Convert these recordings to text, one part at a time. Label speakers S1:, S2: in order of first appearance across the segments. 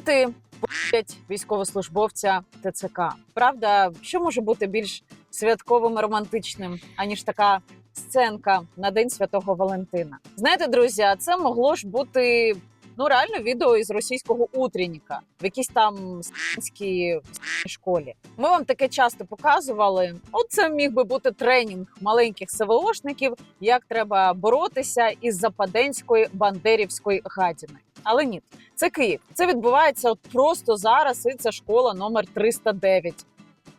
S1: Діти б***ять військовослужбовця ТЦК. Правда, що може бути більш святковим і романтичним, аніж така сценка на День Святого Валентина? Знаєте, друзі, це могло ж бути ну реально відео із російського утренніка в якійсь там станській школі. Ми вам таке часто показували. От це міг би бути тренінг маленьких СВОшників, як треба боротися із западенською бандерівською гадіною. Але ні, це Київ. Це відбувається от просто зараз. І це школа номер 309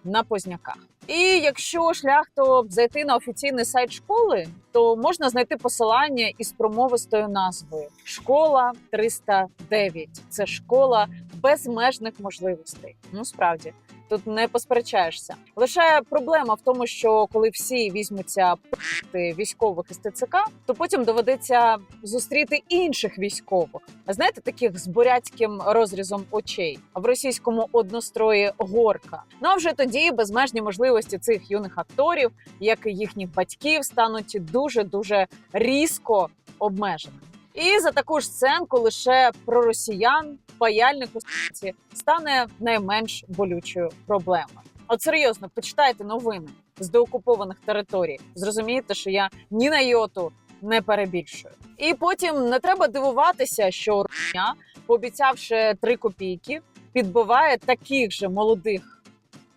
S1: на Позняках. І якщо шлях, то зайти на офіційний сайт школи, то можна знайти посилання із промовистою назвою Школа 309. Це школа безмежних можливостей. Ну справді тут не посперечаєшся. Лише проблема в тому, що коли всі візьмуться п***ти військових із ТЦК, то потім доведеться зустріти інших військових. А знаєте, таких з бурятським розрізом очей, а в російському однострої горка. Ну а вже тоді безмежні можливості цих юних акторів, як і їхніх батьків, стануть дуже дуже різко обмеженими. І за таку ж сценку лише про росіян паяльник у с**ці стане найменш болючою проблемою. От серйозно, почитайте новини з деокупованих територій. Зрозумієте, що я ні на йоту не перебільшую. І потім не треба дивуватися, що Росія, пообіцявши три копійки, підбиває таких же молодих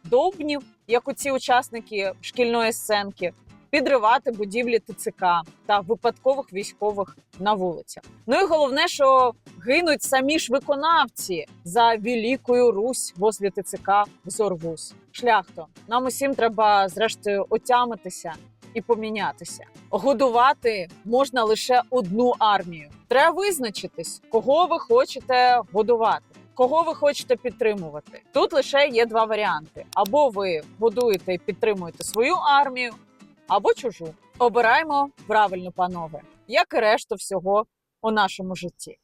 S1: довбнів, як оці учасники шкільної сценки, підривати будівлі ТЦК та випадкових військових на вулицях. Ну і головне, що гинуть самі ж виконавці за Великою Русь возле ТЦК Зорвуз. Шляхто нам усім треба зрештою отямитися і помінятися. Годувати можна лише одну армію. Треба визначитись, кого ви хочете годувати. Кого ви хочете підтримувати? Тут лише є два варіанти: або ви годуєте і підтримуєте свою армію, або чужу. Обираємо правильно, панове, як і решту всього у нашому житті.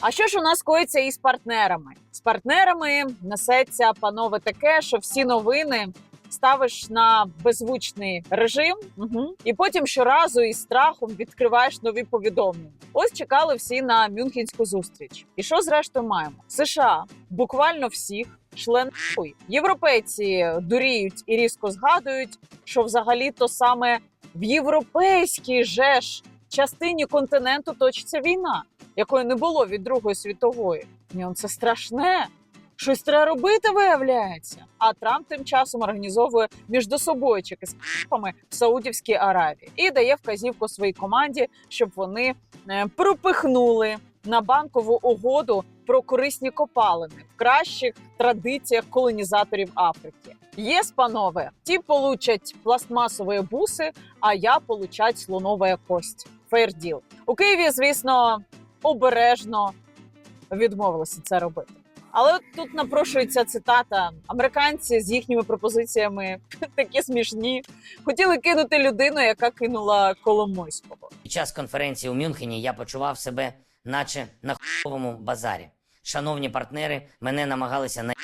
S1: А що ж у нас коїться із партнерами? З партнерами несеться панове таке, що всі новини ставиш на беззвучний режим, угу. і потім щоразу із страхом відкриваєш нові повідомлення. Ось чекали всі на Мюнхенську зустріч. І що зрештою маємо? США буквально всіх шленуй. Європейці дуріють і різко згадують, що взагалі то саме в європейській же ж частині континенту точиться війна, якої не було від Другої світової. Ні, це страшне. Щось треба робити, виявляється. А Трамп тим часом організовує міждособойчики з п***пами в Саудівській Аравії і дає вказівку своїй команді, щоб вони е, пропихнули на банкову угоду про корисні копалини в кращих традиціях колонізаторів Африки. Єс, панове, ті получать пластмасові буси, а я получать слонова кость. Фейрділ. У Києві, звісно, обережно відмовилися це робити. Але тут напрошується цитата: американці з їхніми пропозиціями такі смішні. Хотіли кинути людину, яка кинула Коломойського.
S2: Під час конференції у Мюнхені я почував себе, наче на хуйовому базарі. Шановні партнери, мене намагалися на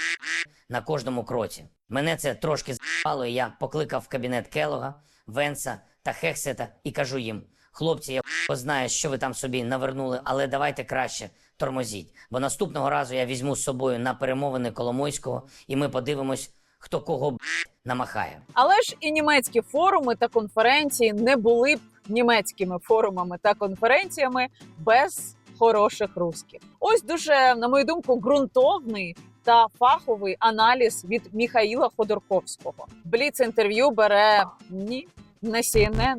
S2: на кожному кроці. Мене це трошки з**ало, і я покликав в кабінет Келога, Венса та Хексета і кажу їм: хлопці, я знаю, що ви там собі навернули, але давайте краще тормозіть. Бо наступного разу я візьму з собою на перемовини Коломойського, і ми подивимось, хто кого б**, намахає.
S1: Але ж і німецькі форуми та конференції не були б німецькими форумами та конференціями без хороших русських. Ось дуже, на мою думку, ґрунтовний та фаховий аналіз від Міхаїла Ходорковського. Бліц інтерв'ю бере ні, не CNN,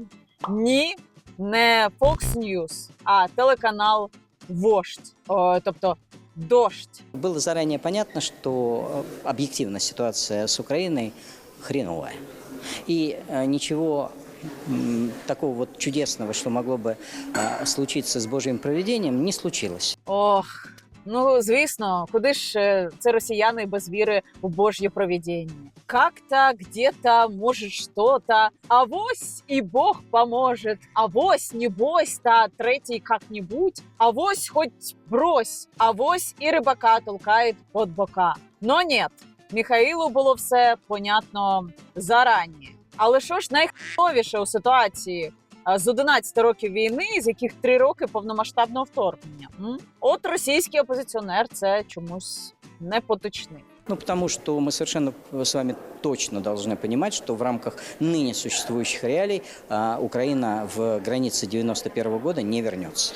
S1: ні, не Fox News, а телеканал Вождь, О, тобто дождь.
S3: Было заранее понятно, что э, объективно ситуация с Украиной хреновая. И э, ничего м, такого вот чудесного, что могло бы случиться с Божьим проведением, не случилось.
S1: Ох, ну звісно, куди ж е, це росіяни без віри у Божє провідіння? Как-то, где-то, может, что-то, а вось и Бог поможет, а вось не бойся, та третій как-нибудь, а вось хоть брось, а вось і рибака толкает под бока. Но нет, Михаїлу було все понятно зарані. Але що ж найхновіше у ситуації? а, з 11 років війни, з яких 3 роки повномасштабного вторгнення. М? От російський опозиціонер це чомусь не поточний.
S3: Ну, потому что мы совершенно с вами точно должны понимать, что в рамках ныне существующих реалий а, Украина в границы 91 года не вернется.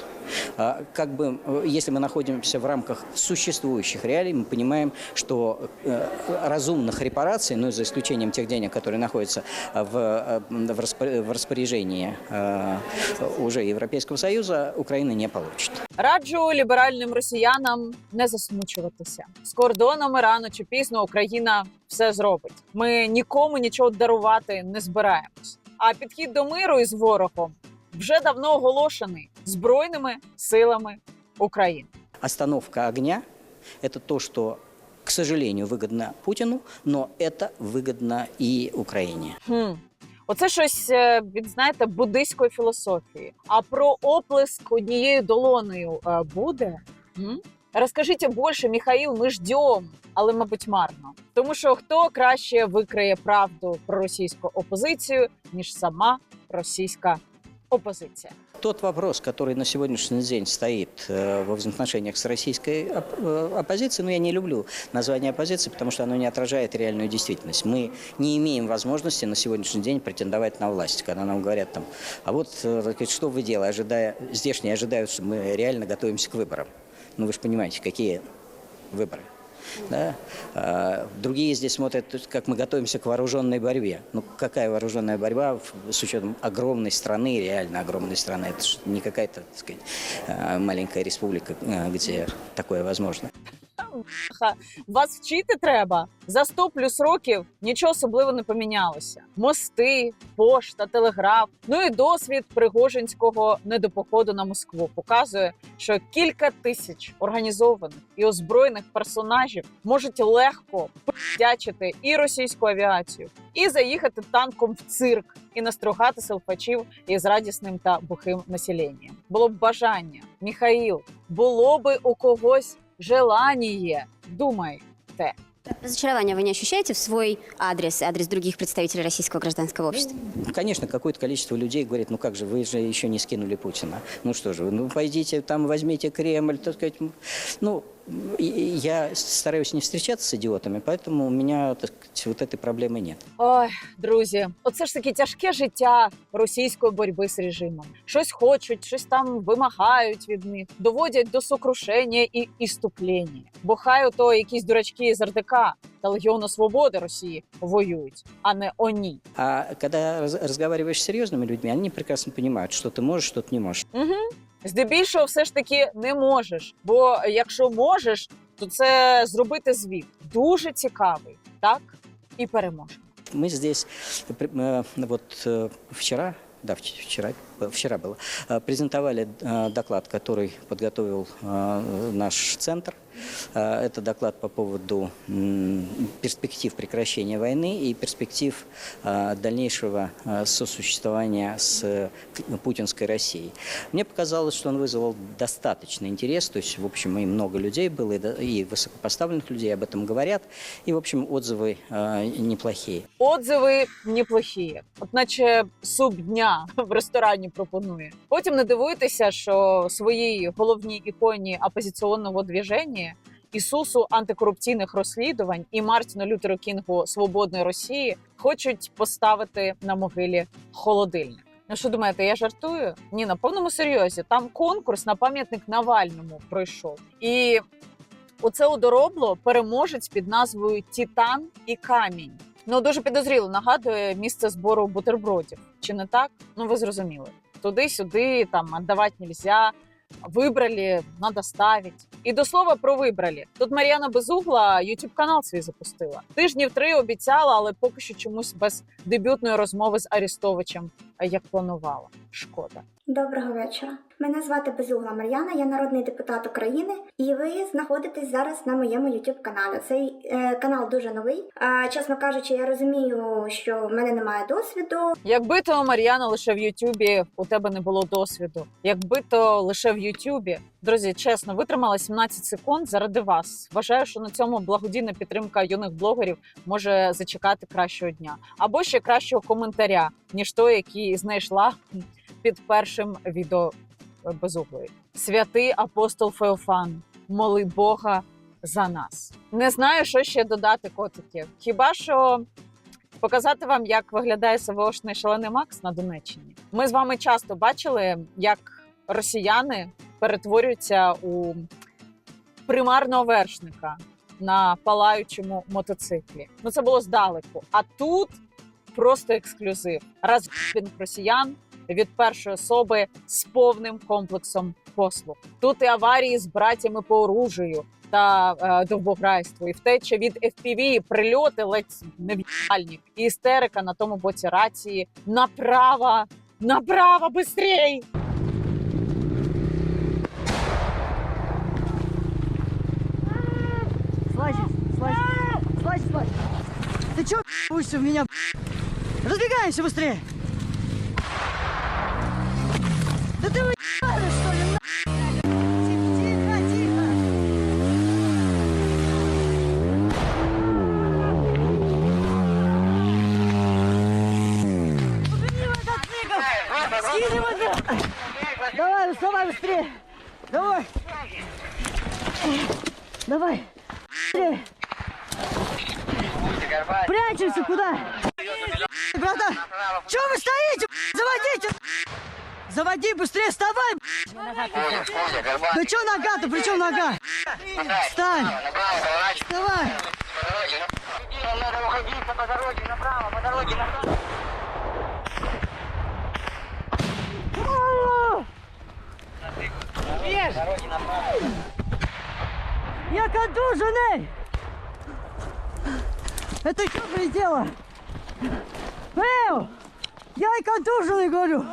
S3: А, Как бы, э, если мы находимся в рамках существующих реалий, мы понимаем, что э, разумных репараций, ну, за исключением тех денег, которые находятся а, в, э, в распо- в распоряжении э, уже Европейского Союза, Украина не получит.
S1: Раджу ліберальним росіянам не засмучуватися. З кордонами рано чи пізно Україна все зробить. Ми нікому нічого дарувати не збираємось. А підхід до миру із ворогом вже давно оголошений збройними силами України.
S3: Остановка огня – это то, что, к сожалению, выгодно Путину, но это выгодно и Украине.
S1: Хм. Оце щось е, від знаєте буддийської філософії. А про оплеск однією долоною е, буде? М? Розкажіть більше, Міхаїл, ми ждем, але, мабуть, марно. Тому що хто краще викриє правду про російську опозицію, ніж сама російська опозиція?
S3: Тот вопрос, который на сегодняшний день стоит э, во взаимоотношениях с российской э, оппозицией, ну, я не люблю название оппозиции, потому что оно не отражает реальную действительность. Мы не имеем возможности на сегодняшний день претендовать на власть, когда нам говорят там, а вот э, что вы делаете, ожидая, здешние ожидают, что мы реально готовимся к выборам. Ну, вы же понимаете, какие выборы. Да? А, другие здесь смотрят, то есть, как мы готовимся к вооруженной борьбе. Ну, какая вооруженная борьба в- с учетом огромной страны, реально огромной страны. Это ж не какая-то, так сказать, а, маленькая республика, а, где такое возможно.
S1: Вас вчити треба. За 100 плюс років нічого особливо не помінялося. Мости, пошта, телеграф. Ну і досвід Пригожинського недопоходу на Москву показує, що кілька тисяч організованих і озброєних персонажів можуть легко пдячити і російську авіацію, і заїхати танком в цирк, і настругати селфачів із радісним та бухим населенням. Було б бажання, Міхаїл, було би у когось желание. Думай.
S4: Разочарования вы не ощущаете в свой адрес, адрес других представителей российского гражданского общества?
S3: Конечно, какое-то количество людей говорит, ну как же, вы же еще не скинули Путина. Ну что же, вы, ну пойдите там, возьмите Кремль, так сказать. Ну, и- и я стараюсь не встречаться с идиотами, поэтому у меня, так сказать, вот этой проблемы нет.
S1: Ой, друзі, оце ж таке тяжке життя російської боротьби з режимом. Щось хочуть, щось там вимагають від них, доводять до сокрушення і іступлення. Бо хай ото якісь дурачки з РДК та Легіону Свободи Росії воюють, а не оні.
S3: А когда раз- разговариваешь с серьезными людьми, они прекрасно понимают, что ты можешь, что ты не можешь.
S1: Угу. Здебільшого, все ж таки не можеш. Бо якщо можеш, то це зробити звіт дуже цікавий, так і переможемо.
S3: Мы здесь при- э, вот э, вчера, да, вч- вчера, э, вчера было, э, презентовали э, доклад, который подготовил наш центр. Это доклад по поводу перспектив прекращения войны и перспектив дальнейшего сосуществования с путинской Россией. Мне показалось, что он вызвал достаточно интерес, то есть, в общем, и много людей было, и высокопоставленных людей об этом говорят, и, в общем, отзывы неплохие.
S1: Отзиви неплохі, от наче суп дня в ресторані пропонує. Потім не дивуйтеся, що своїй головній іконі опозиційного движення Ісусу антикорупційних розслідувань і Мартіну Лютеру Кінгу Свободної Росії хочуть поставити на могилі холодильник. Ну що думаєте, я жартую? Ні, на повному серйозі. Там конкурс на пам'ятник Навальному пройшов. І оце одоробло переможець під назвою Титан і камінь. Ну дуже підозріло нагадує місце збору бутербродів. Чи не так? Ну ви зрозуміли. Туди-сюди там віддавати нельзя. Вибрали, надо ставить. І до слова про вибрали. Тут Мар'яна Безугла youtube канал свій запустила. Тижнів три обіцяла, але поки що чомусь без дебютної розмови з Арістовичем, як планувала. Шкода.
S5: Доброго вечора. Мене звати Безугла Мар'яна, я народний депутат України, і ви знаходитесь зараз на моєму youtube каналі. Цей е, канал дуже новий. А, чесно кажучи, я розумію, що в мене немає досвіду.
S1: Якби то Мар'яна лише в Ютубі у тебе не було досвіду. Якби то лише в Ютубі, друзі, чесно, витримала 17 секунд заради вас. Вважаю, що на цьому благодійна підтримка юних блогерів може зачекати кращого дня або ще кращого коментаря, ніж той, який знайшла під першим відео е, безуглої. Святий апостол Феофан, моли Бога за нас. Не знаю, що ще додати, котики. Хіба що показати вам, як виглядає СВОшний шалений Макс на Донеччині. Ми з вами часто бачили, як росіяни перетворюються у примарного вершника на палаючому мотоциклі. Ну це було здалеку. А тут просто ексклюзив. Розбінг росіян від першої особи з повним комплексом послуг. Тут і аварії з братями по оружію та е, довбограйству, і втеча від FPV, і прильоти ледь нев'яльні, і істерика на тому боці рації. Направо, направо, быстрей!
S6: Слазь, слазь, слазь, слазь. Ты чё будешь в меня? Разбегаемся быстрее. Да ты уебаешь, что ли? на- Тихо, тихо. Убери мотоцикл! Скинь мотоцикл! Давай, вставай быстрее! Давай! Давай! Быстрее! Прячемся куда? Братан, что вы стоите? Заводите! Заводи быстрее, вставай! Ну что нога-то? При чем нога? Встань! Вставай!
S7: Надо уходить по дороге направо.
S6: Я контуженный! Это что прилетело? Эу! Я и контуженный, говорю!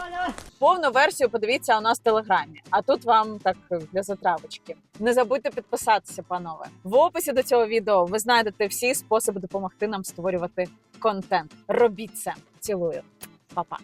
S1: Повну версію подивіться у нас в телеграмі. А тут вам так для затравочки. Не забудьте підписатися, панове. В описі до цього відео ви знайдете всі способи допомогти нам створювати контент. Робіть це. Цілую, Па-па.